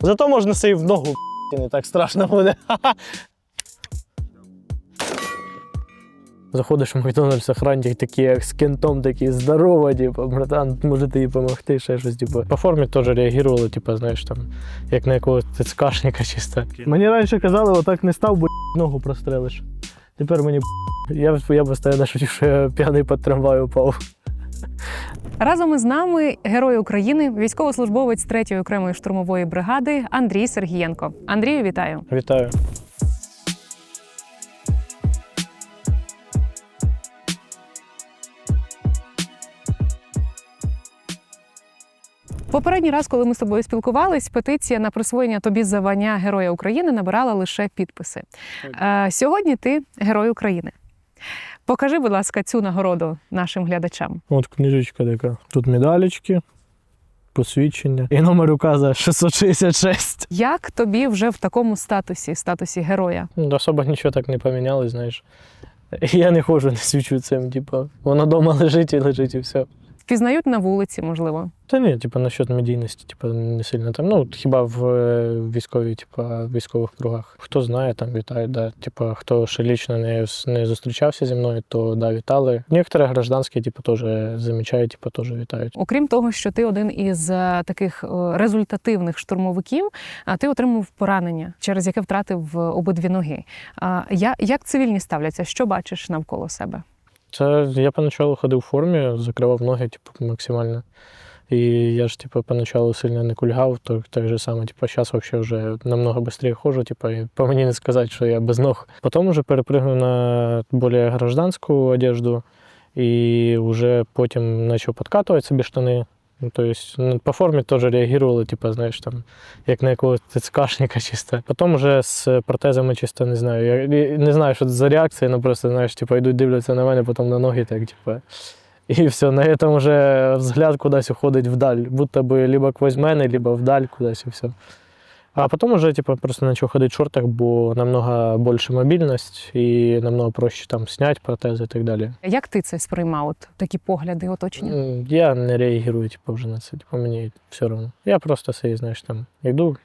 Зато можна собі в ногу не так страшно буде. Заходиш в Макдональдс, охранник такий, як з кентом, такий здорово, типу, братан, може тобі допомогти, ще щось, типу. По формі теж реагували, типу, знаєш, там, як на якогось ТЦКшника чисто. Мені раніше казали, отак не став, бо ногу прострелиш. Тепер мені я, я постійно шучу, що я п'яний під трамвай упав. Разом із нами герой України, військовослужбовець 3-ї окремої штурмової бригади Андрій Сергієнко. Андрію, вітаю. Вітаю. Попередній раз, коли ми з тобою спілкувались, петиція на присвоєння тобі звання Героя України набирала лише підписи. Е, сьогодні ти герой України. Покажи, будь ласка, цю нагороду нашим глядачам. От книжечка така. Тут медалечки, посвідчення. І номер указа 666. Як тобі вже в такому статусі, статусі героя? Ну, Особо нічого так не помінялось, знаєш. Я не ходжу, не свічу цим, типу, воно вдома лежить і лежить, і все. Впізнають на вулиці, можливо. Та ні, типу, насчет медійності, типу, не сильно там. Ну, хіба в е, військовій, типу, військових кругах. Хто знає, там вітають, да. Типу, хто ще лічно не, не зустрічався зі мною, то да, вітали. Некоторі гражданські, типу, теж замічають, типу, теж вітають. Окрім того, що ти один із е, таких е, результативних штурмовиків, а ти отримав поранення, через яке втратив обидві ноги. А я- як цивільні ставляться? Що бачиш навколо себе? Це я поначалу ходив в формі, закривав ноги, типу, максимально. І я ж, типу, поначалу сильно не кульгав, то так же само, типу, зараз вообще вже намного швидше ходжу, типу, і по мені не сказати, що я без ног. Потім вже перепригнув на більш гражданську одежду, і вже потім почав підкатувати собі штани. Ну, то есть, ну, по формі теж реагували, типу, знаєш, там, як на якогось ТЦКшника чисто. Потім вже з протезами чисто не знаю. Я не знаю, що це за реакція, ну просто, знаєш, типу, йдуть, дивляться на мене, потім на ноги, так, типу. І все, на цьому вже взгляд кудись уходить вдаль, будто би либо квозь мене, либо вдаль кудись і все. А потім вже типу, просто почав ходити в шортах, бо намного більше мобільність і намного проще там зняти протези і так далі. Як ти це сприймав? От такі погляди оточення? Я не реагую типу, вже на це. Типу, мені все одно. Я просто собі, знаєш, там йду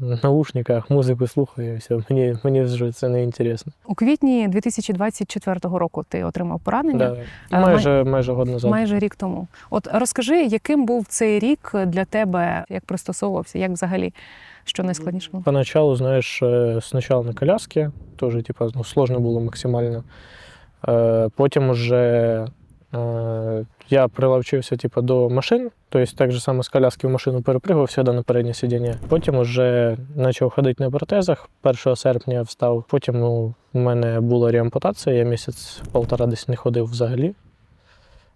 в наушниках, музику слухаю, і все. Мені, мені вже це не інтересно. У квітні 2024 року ти отримав поранення Да. Майже, майже год назад. майже рік тому. От розкажи, яким був цей рік для тебе, як пристосовувався, як взагалі, що найскладніше було? Поначалу, знаешь, э, сначала на коляске, тоже типа ну, сложно було максимально. Е, Потім уже е, я приловчився типу, до машин, тобто так же само з коляски в машину перепригував сюди на переднє сидіння. Потім вже почав ходити на протезах. 1 серпня встав. Потім ну, у мене була реампутація, я місяць-полтора десь не ходив взагалі.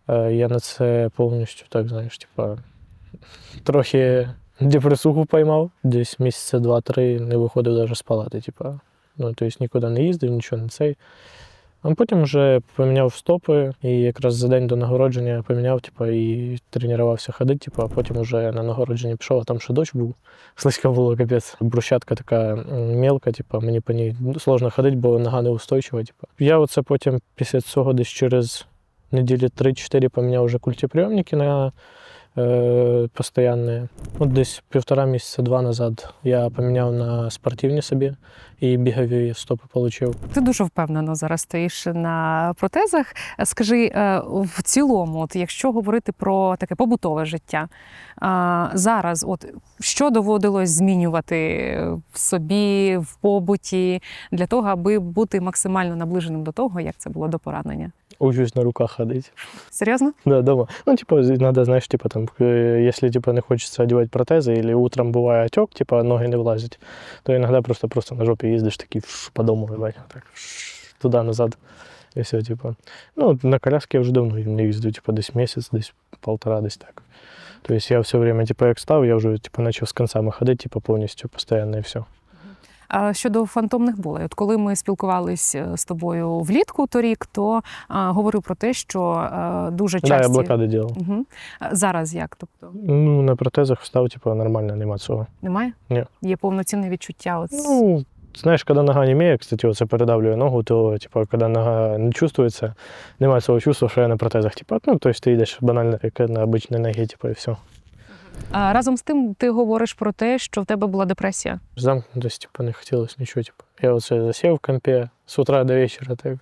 Е, Я на це повністю, так знаєш, типа, трохи депресуху поймав. Десь місяця два-три не виходив навіть з палати. Типа. Ну, тобто нікуди не їздив, нічого не цей. А потім вже поміняв стопи, і якраз за день до нагородження поміняв, типу, і тренувався ходити, типу, а потім вже на нагородження пішов, а там ще дощ був. Слизько було капець. Брусчатка така мелка, типу, мені по ній сложно ходити, бо нога неустойчива. Типу. Я оце потім після цього десь через неділі 3-4 поміняв вже культиприйомники на е, постоянні. От десь півтора місяця, два назад я поміняв на спортивні собі і бігові стопи отримав. Ти дуже впевнено зараз стоїш на протезах. Скажи е, в цілому, от якщо говорити про таке побутове життя, а, зараз, от що доводилось змінювати в собі, в побуті для того, аби бути максимально наближеним до того, як це було до поранення? Учусь на руках ходити. Серйозно? Да, дома. Ну, типа, надо, знаешь, типа, там, э, если, типа, не хочется одевать протезы, или утром бывает отек, типа, ноги не влазят, то иногда просто, просто на жопе ездишь, такие, по дому, ебать, так, туда-назад, и все, типа. Ну, на коляске я уже давно не ездю, типа, десь месяц, десь полтора, десь так. То есть я все время, типа, як став, я вже, типа, начал с концами ходить, типа, повністю, постоянно, і все. А щодо фантомних болей, от коли ми спілкувались е, з тобою влітку торік, то а, говорив про те, що е, дуже Да, я часто блокади делал. Угу. Зараз як? Тобто Ну, на протезах встав, типа, нормально, нема цього. немає? Ні. Є повноцінне відчуття. От... Ну, знаєш, коли нога имеет, кстати, оце передавлює ногу, то типа, коли нога не чувствується, немає цього чувства, що я на протезах. Типа, ну, тобто ти йдеш банально, як на обичній ногі, типу, і все. А разом з тим, ти говориш про те, що в тебе була депресія. Замкнутость, типу, не хотілося нічого. Типу. Я оце засів в компі з утра до вечора так,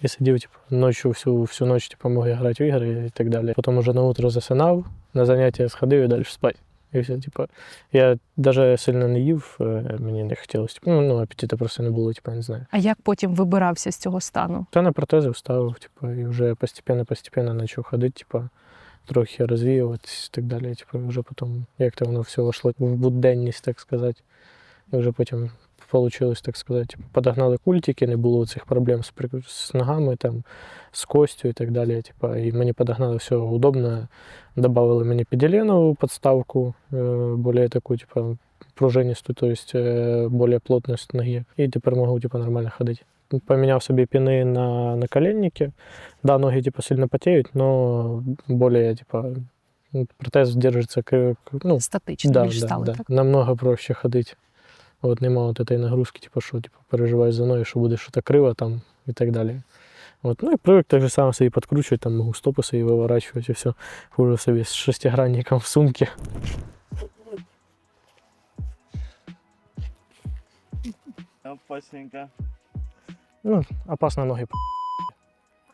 і сидів, типу, ночі всю, всю ніч типу, мог грати в ігри і так далі. Потім уже на утро засинав, на заняття сходив і далі спати. І все, типу, я навіть сильно не їв, е, мені не хотілося. Типу, ну, ну, апетиту просто не було, типу, не знаю. А як потім вибирався з цього стану? Та на протези вставив, типу, і вже постепенно-постепенно почав ходити, типу, трохи розвіюватись і так далі. Типу, і вже потім, як то воно все вийшло в буденність, так сказати. І вже потім вийшло, так сказати, типу, подогнали культики, не було цих проблем з, при- з ногами, там, з костю і так далі. Типу, і мені подогнали все удобно. Добавили мені педеленову подставку, е, более таку, типу, пружинистую, то есть э, более плотность ноги. И теперь могу типа нормально ходить. Поменял себе пины на наколенники. Да, ноги типа сильно потеют, но более типа ну, протез держится к, к- ну, Статично да, більш да, стали, да. так? намного проще ходить. От нема от этой нагрузки, типу, що типу, переживаєш за ноги, що буде щось криво там і так далі. От, ну і привик так же само собі підкручувати, там можу стопи собі виворачувати і все. Хуже собі з шестигранником в сумці. Опасненько. Ну, опасно ноги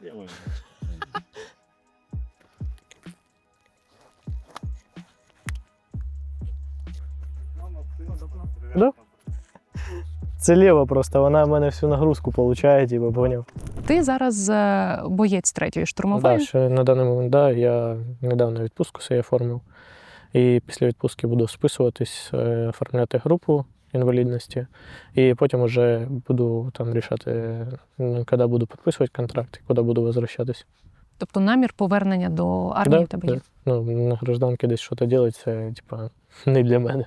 Делаем. Да? Це ліва просто, вона в мене всю нагрузку получає, типу, поняв. Ти зараз е, боєць третьої штурмової. Да, ще на даний момент, да, я недавно відпустку собі оформив. І після відпустки буду списуватись, е, оформляти групу інвалідності. І потім вже буду там рішати, ну, коли буду підписувати контракт куди буду возвращатись. Тобто намір повернення до армії Да, тебе да. є. Ну, на гражданки десь щось робити, це типа, не для мене.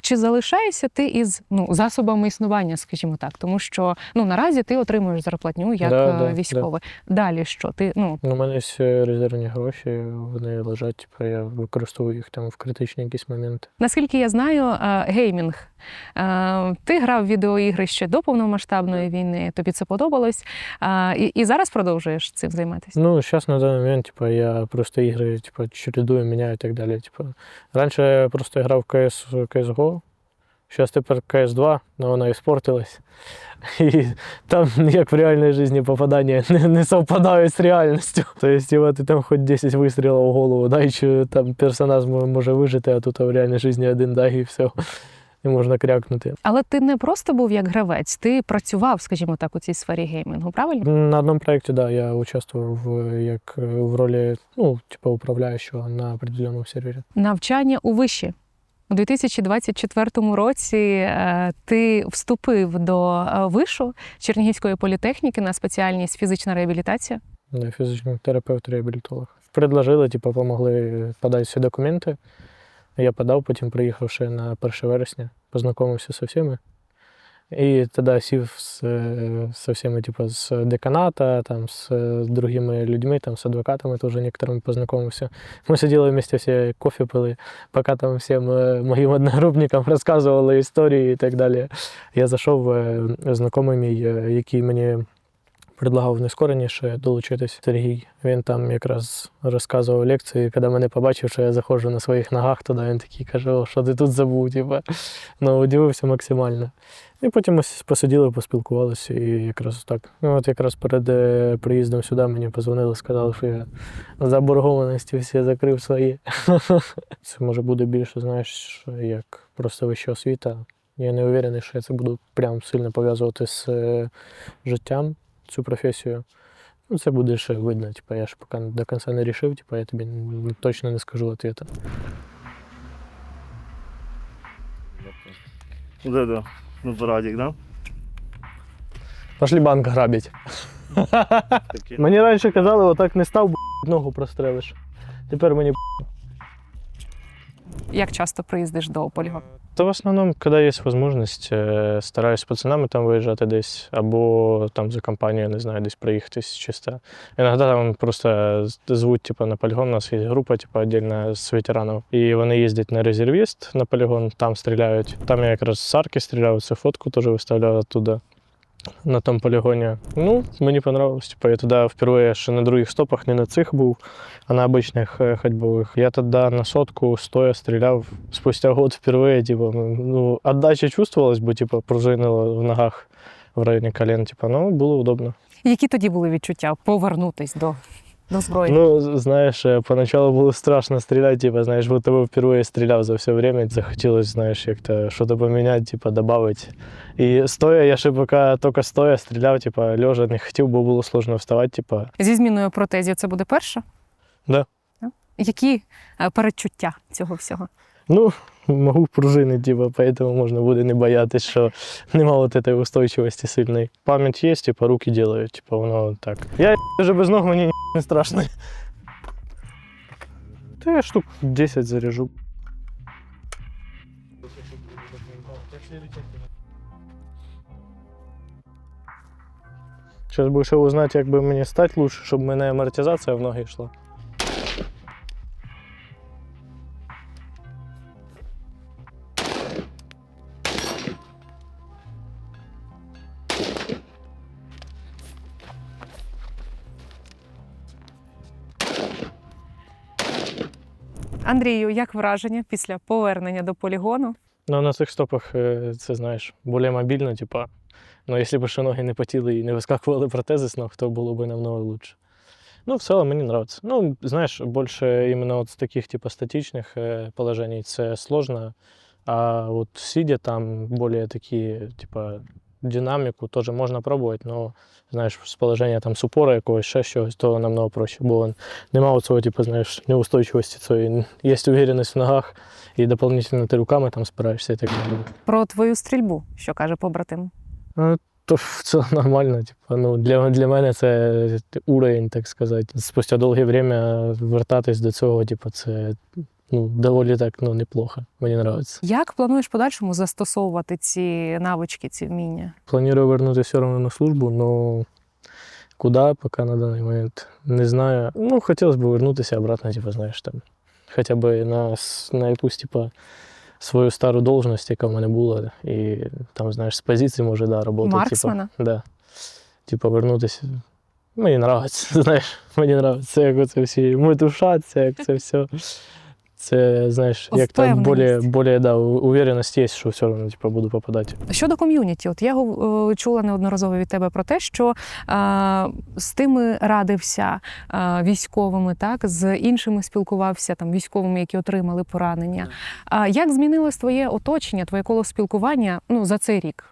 Чи залишаєшся ти із ну, засобами існування, скажімо так, тому що ну наразі ти отримуєш зарплатню як Да, е, да, військовий. Далі що? Ти ну Ну, У мене є резервні гроші, вони лежать, типу, я використовую їх там в критичні якісь моменти. наскільки я знаю, е, геймінг. Е, Ти грав відеоігри ще до повномасштабної війни. Тобі це подобалось, і, і зараз продовжуєш цим займатися. Ну, сейчас на данный момент, типа, я просто игры, типа, чередую, меняю и так далее. Типа. Раньше я просто играл в CS, CSGO, сейчас тепер CS2, но вона испортилась. І там, як в реальній житті, попадання не, не совпадають з реальністю. Тобто, ти там хоч 10 вистрілів у голову, да, і чи там персонаж може вижити, а тут в реальній житті один даг і все. І можна крякнути. Але ти не просто був як гравець, ти працював, скажімо так, у цій сфері геймінгу, правильно? На одному проєкті, да, я участвував в, як е, в ролі, ну, типа, управляючого на определеному сервері. Навчання у виші. У 2024 році е, ти вступив до е, вишу Чернігівської політехніки на спеціальність фізична реабілітація. Не фізичний терапевт, реабілітолог. Предложили, типу, помогли подати всі документи. Я подав, потім приїхавши на 1 вересня, познайомився з всіми. І тоді сів з, е, со всіми, типу, з деканата, там, е, другими людьми, там, з адвокатами теж некоторими познайомився. Ми сиділи вместе всі кофе пили, поки там всім е, моїм одногрупникам розказували історії і так далі. Я зайшов, е, знайомий мій, е, який мені предлагав найскореніше долучитись Сергій. Він там якраз розказував лекції, коли мене побачив, що я заходжу на своїх ногах туди, він такий каже, о, що ти тут забув? Типа. Ну, удивився максимально. І потім ми посиділи, поспілкувалися, і якраз так. Ну, от якраз перед е, приїздом сюди мені позвонили, сказали, що я заборгованості всі закрив свої. Це може буде більше, знаєш, як просто вища освіта. Я не уверений, що я це буду прям сильно пов'язувати з е, життям, цю професію. Ну, це буде ще видно. Типу, я ж поки до кінця не рішив, типу, я тобі точно не скажу відповідь. Вот это, на парадик, да? Пошли банк грабить. Мені раніше казали, отак не став, б**, ногу прострелиш. Тепер мені б**. Як часто приїздиш до полігону? Та в основному, коли є можливість, е, стараюсь з пацанами там виїжджати десь, або там за компанією, не знаю, десь проїхатись чисто. Іноді там просто з- звуть, типу, на полігон. У нас є група, типу, віддільна з ветеранів. І вони їздять на резервіст на полігон, там стріляють. Там я якраз з арки стріляв, цю фотку теж виставляв оттуда. На тому полігоні. Ну, мені понравилось. Типа, я туди вперше ще на других стопах, не на цих був, а на обичних е, ходьбових. Я тоді на сотку стоя стріляв спустя год вперше. Типа, ну, отдача чувствовалась, бо типа, пружинило в ногах в районі колен. Типа, ну, було удобно. Які тоді були відчуття повернутись до, до зброї? Ну, знаєш, е, поначалу було страшно стріляти, типа, знаєш, будто би вперше стріляв за все время. Захотілося, знаєш, як-то щось поміняти, типа, додати. І стоя, я ще поки тільки стоя стріляв, типа, лежа не хотів, бо було сложно вставати, типа. Зі зміною протезів це буде перша? Да. Да? Які е, передчуття цього всього? Ну, можу пружини, типа, поэтому можна буде не боятись, що нема от этой устойчивості сильної. Пам'ять є, типа, руки делають, типа, воно так. Я вже без ног мені не страшно. Та я штук 10 заряжу. Сейчас бы ще узнати, як би мені стати лучше, щоб в мене амортизація в ноги йшла. Андрію, як враження після повернення до полігону? Ну, на цих стопах е, це знаєш, більш мобільно, типа. Ну, якщо б ще ноги не потіли і не вискакували протези з ног, то було б намного лучше. Ну, в цілому мені подобається. Ну, знаєш, більше іменно от з таких типу, статичних е, положень це сложно. А от сидя там більш такі, типа, динаміку теж можна пробувати, але знаєш, з положення там супора якогось ще щось, то намного проще. Бо немає цього, типу, знаєш, неустойчивості цієї. Є уверенність в ногах, і дополнительно ти руками там спираєшся і так далі. Про твою стрільбу, що каже побратим? Ну, то це нормально. Типу, ну, для, для мене це уровень, так сказати. Спустя довге время вертатись до цього, типу, це ну, доволі так ну, неплохо. Мені подобається. Як плануєш в подальшому застосовувати ці навички, ці вміння? Планую вернутися все одно на службу, но куди, поки на даний момент не знаю. Ну, хотілося б вернутися обратно, типу, знаєш, там, хоча б на, на якусь, типу, свою стару должность, яка в мене була, і там, знаєш, з позиції може, да, роботи. Марксмена? Типу, да. Типу, вернутися. Мені подобається, знаєш, мені подобається, як оце всі метушаться, як це все. Це, знаєш, як там більш, Впевненість. да, у- є, що все одно типу, буду попадати. Щодо ком'юніті, от я гов- е, чула неодноразово від тебе про те, що е, з тими радився е, військовими, так з іншими спілкувався там військовими, які отримали поранення. А як змінилось твоє оточення, твоє коло спілкування ну за цей рік,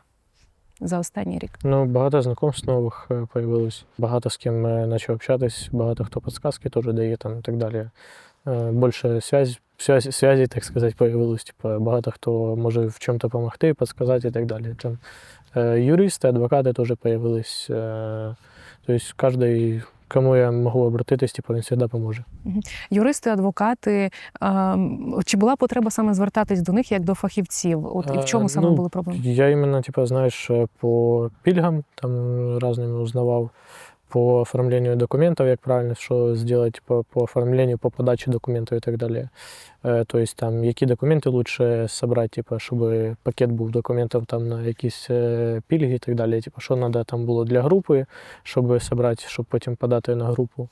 за останній рік? Ну, багато знайомств нових е, появилось. Багато з ким е, почав общатись, багато хто підсказки теж дає там і так далі. Е, Більше связь, связь, связі, так сказати, появилось. Типу, багато хто може в чому-то допомогти, підсказати і так далі. Там, е, юристи, адвокати теж появились. Е, тобто кожен, кому я можу обратитись, типу, він завжди поможе. Юристи, адвокати, чи була потреба саме звертатись до них як до фахівців? От і в чому саме ну, були проблеми? Я іменно, типу, знаєш, по пільгам там разними узнавав, по оформлению документов, як правильно що зробити, по, по оформлению, по подачі документів і так далі. то есть там, які документи лучше собрать, типа, щоб пакет був документів там на якісь е, пільги і так далі. Типу, що треба там було для групи, щоб собрати, щоб потім подати на групу.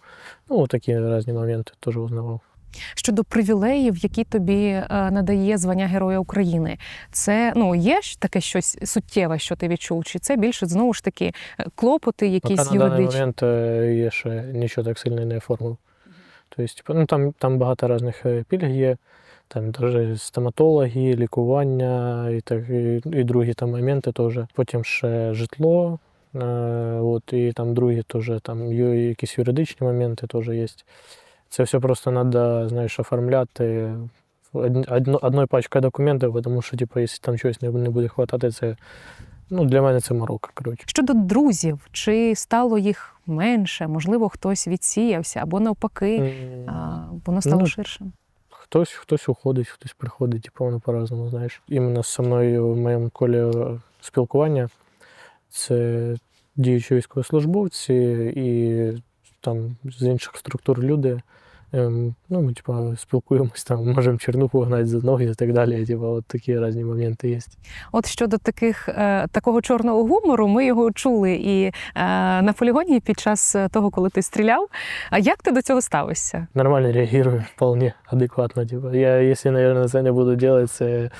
Ну, такі різні моменти теж узнавав. Щодо привілеїв, які тобі е, надає звання Героя України, це ну є ж таке щось суттєве, що ти відчув? Чи це більше знову ж таки е, клопоти, якісь Поки на даний юридичні? момент е, я ще нічого так сильно не оформив. Тобто, типу, ну, там, там багато різних пільг є, там навіть стоматологи, лікування і, так, і, і другі там моменти теж. Потім ще житло, е, от, і там другі теж, там якісь юридичні моменти теж є. Це все просто треба, знаєш, оформляти одно- одною пачкою документів, тому що, типу, якщо там щось не, буде хватати, це ну, для мене це морока, коротше. Щодо друзів, чи стало їх менше? Можливо, хтось відсіявся або навпаки, а, воно стало ну, ширшим. Хтось, хтось уходить, хтось приходить, типу, воно по-разному, знаєш. Іменно зі мною в моєму колі спілкування це діючі військовослужбовці і там з інших структур люди. Ем, ну, ми, типа, спілкуємось там, можемо чернуху гнати за ноги і так далі. Типа, от такі різні моменти є. От щодо таких е, такого чорного гумору, ми його чули і е, на полігоні під час того, коли ти стріляв. А як ти до цього ставишся? Нормально реагирую, вполне адекватно. Типа. Я, если, наверное, це не буду делать, це,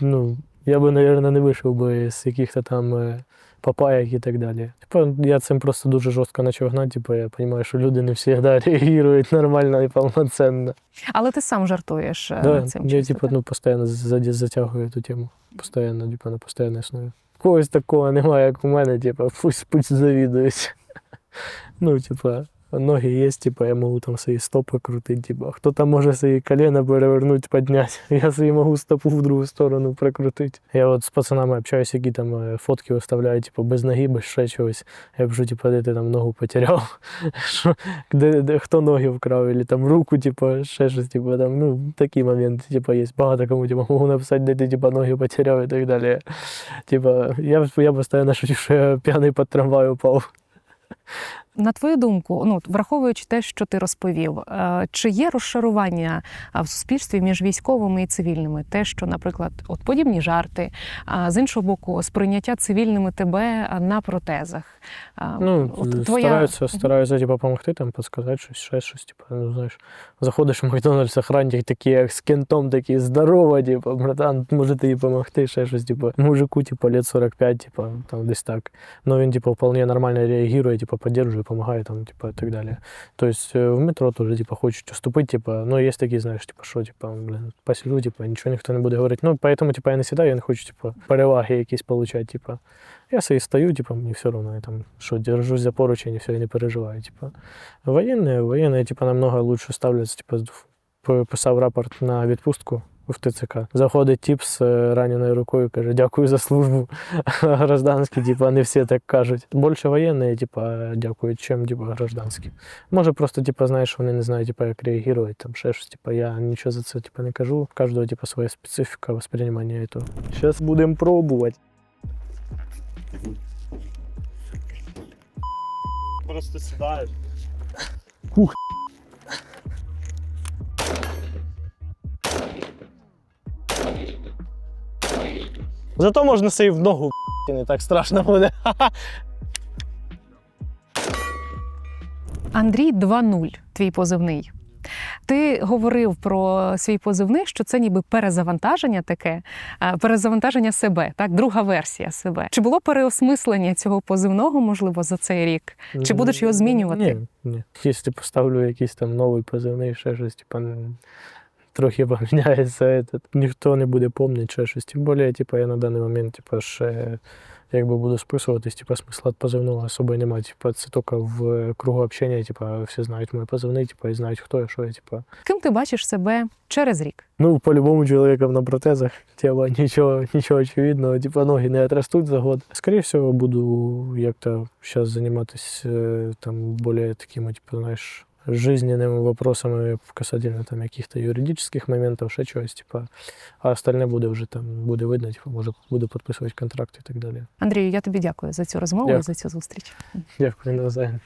ну, я би, наверное, не вийшов би з яких-то там е, папаєк і так далі. Типа, я цим просто дуже жорстко почав гнати. Типа, я розумію, що люди не завжди реагують нормально і повноцінно. Але ти сам жартуєш е, Да, цим. я так? ну, постійно затягую цю тему. Постійно, типа, на постійній основі. Когось такого немає, як у мене, типа, пусть, пусть завідують. Ну, типа, ноги є, типа, я можу там свої стопи крутити, типа, хто там може свої коліна перевернути, підняти. Я собі можу стопу в другу сторону прикрутити. Я от з пацанами общаюсь, які там е, фотки виставляють, типа, без ноги, без ще чогось. Я пишу, типа, де ти там ногу потеряв, що, де, де, хто ноги вкрав, або там руку, типа, ще щось, типа, там, ну, такі моменти, типа, є. Багато кому, типа, можу написати, де ти, типа, ноги потеряв і так далі. Типа, я, я постійно шучу, що я п'яний під трамвай упав. На твою думку, ну враховуючи те, що ти розповів, е, чи є розшарування в суспільстві між військовими і цивільними? Те, що, наприклад, от подібні жарти, а з іншого боку, сприйняття цивільними тебе на протезах. Ну, от стараються, стараються, типа, допомогти, там, підказати щось, ще щось, типа, ну, знаєш, заходиш в Макдональдс, охранник такий, як з кентом, такий, здорово, типа, братан, можете їй допомогти, ще щось, типа, мужику, типа, лет 45, типа, там, десь так. Но він, типа, вполне нормально реагує, типа, підтримує, допомагає, там, типа, і так далі. Тобто, е, в метро теж, типа, хочуть уступити, типа, ну, є такі, знаєш, типа, що, типа, блин, посижу, типа, нічого ніхто не буде говорити. Ну, поэтому, типа, я не сідаю, я не хочу, типа, переваги якісь получати, типа. Я собі стою, типа, мені все одно, я там, що держусь за поручень і все, і не переживаю. Типа. Воєнні, воєнні, типа, намного лучше ставляться, типа, писав рапорт на відпустку в ТЦК. Заходить тип з е, раненою рукою, каже, дякую за службу. Гражданські, типа, не всі так кажуть. Більше воєнні, типа, дякують, чим типа, гражданські. Може, просто, типа, знаєш, вони не знають, типа, як реагувати, там ще щось. Типа, я нічого за це типа, не кажу. У кожного, типа, своя специфіка восприймання этого. Зараз будемо пробувати. Просто сідаєш. Зато можна собі в ногу і не так страшно буде. Андрій 2.0, твій позивний. Ти говорив про свій позивний, що це ніби перезавантаження таке, е, перезавантаження себе, так, друга версія себе. Чи було переосмислення цього позивного, можливо, за цей рік? Чи будеш його змінювати? Ні, ні. Якщо поставлю якийсь там новий позивний, ще щось, типа, н- трохи поміняється, этот, ніхто не буде пам'ятати, ще щось. Тим більше, типа, я на даний момент, типа, ще якби буду списуватись, типа, смисла від позивного особо немає. Типа, це тільки в кругу общення, типа, всі знають мій позивний, типа, і знають, хто я, що я, типа. Ким ти бачиш себе через рік? Ну, по-любому чоловіком на протезах, типа, нічого, нічого очевидного, типа, ноги не отрастуть за год. Скорее всего, буду як-то зараз займатися э, там более такими, типа, знаєш, жизненными вопросами касательно там каких-то юридических моментов, ще чогось, типа, а остальне буде вже там, буде видно, типа, може буду підписувати контракт і так далі. Андрію, я тобі дякую за цю розмову і за цю зустріч. Дякую, навзаєм.